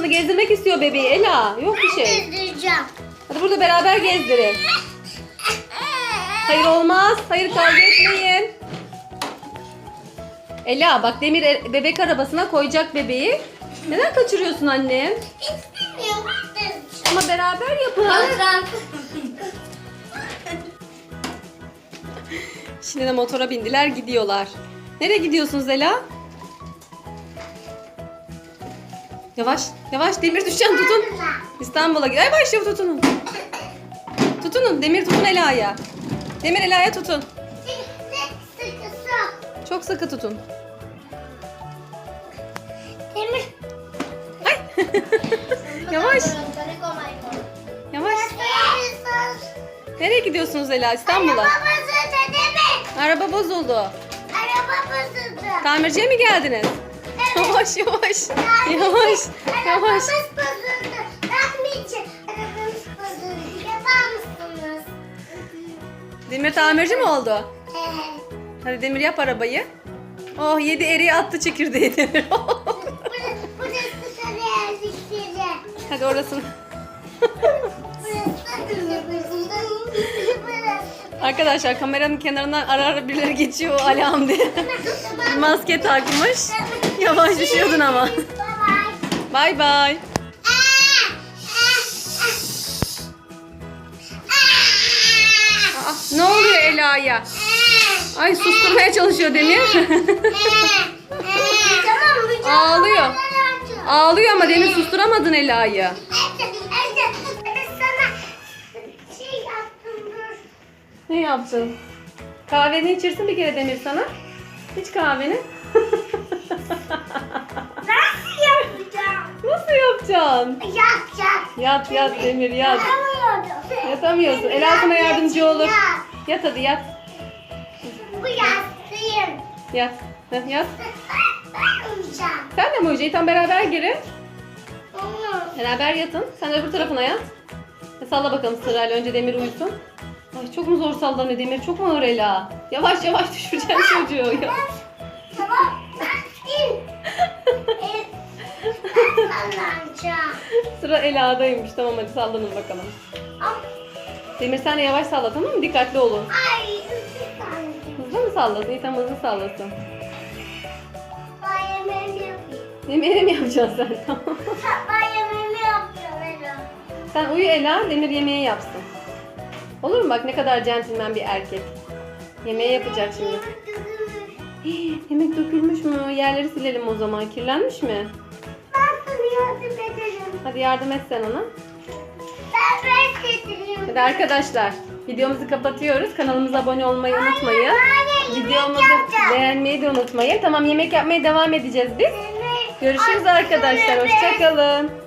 arabasını gezdirmek istiyor bebeği Ela. Yok bir şey. Gezdireceğim. Hadi burada beraber gezdirin. Hayır olmaz. Hayır kavga etmeyin. Ela bak Demir e- bebek arabasına koyacak bebeği. Neden kaçırıyorsun annem? İstemiyorum. Ama beraber yapın. Şimdi de motora bindiler gidiyorlar. Nereye gidiyorsunuz Ela? Yavaş, yavaş Demir düşeceksin tutun. İstanbul'a gidiyor. Yavaş yavaş tutunun. Tutunun, Demir tutun Ela'ya. Demir Ela'ya tutun. Çok sıkı tutun. Demir. Ay. yavaş, yavaş. Nereye gidiyorsunuz Ela? İstanbul'a. Araba bozuldu Demir. Araba bozuldu. Araba bozuldu. Tamirciye mi geldiniz? Yavaş yavaş. Yavaş. Yavaş. Arabamız bozuldu. Bakmayacağım. Arabamız bozuldu. Yapar mısınız? Demir tamirci mi oldu? Evet. Hadi Demir yap arabayı. Oh yedi eriği attı çekirdeği Demir. Burası, burası sarı erkekleri. Hadi orasını. Burası, burası. Arkadaşlar kameranın kenarından ara ara birileri geçiyor o Alihan diye. Maske takmış. Yavaş düşüyordun ama. Bye bye. Bay bay. Ne oluyor Ela'ya? Ay susturmaya çalışıyor Demir. Ağlıyor. Ağlıyor ama Demir susturamadın Ela'yı. Yaptın? Kahveni içirsin bir kere Demir sana. İç kahveni. Nasıl yapacağım? Nasıl yapacaksın? Yapacağım. Yat yat Demir yat. Yapamıyordum. Yatamıyorsun. Ela sana yardımcı olur. Yat. Yat hadi yat. Bu yastığım. Yat. Heh, Yat. Ben uyuyacağım. Sen de mi uyuyacaksın? Tam beraber girin. Beraber yatın. Sen de öbür tarafına yat. E, salla bakalım sırayla. Önce Demir uyusun. Ay çok mu zor sallanıyor Demir? Çok mu ağır Ela? Yavaş yavaş düşüreceksin çocuğu. Ya. Tamam. Sallanacağım. Sıra Ela'daymış. Tamam hadi sallanın bakalım. Demir sen de yavaş salla tamam mı? Dikkatli olun. Ay. Hızlı mı sallasın? İyi tamam hızlı sallasın. Ben yemeğimi yapayım. Yemeğini mi yapacaksın sen? Tamam. Ben yemeğimi yapacağım Ela. Sen uyu Ela, Demir yemeği yapsın. Olur mu bak ne kadar centilmen bir erkek. Yemeği yapacak şimdi. Hii, Yemek dökülmüş mü? Yerleri silelim o zaman. Kirlenmiş mi? Ben sana yardım ederim. Hadi yardım et sen ona. Ben ben getireyim. Hadi arkadaşlar videomuzu kapatıyoruz. Kanalımıza abone olmayı unutmayın. hayır, Videomuzu yapacağım. beğenmeyi de unutmayın. Tamam yemek yapmaya devam edeceğiz biz. Görüşürüz arkadaşlar. Hoşçakalın.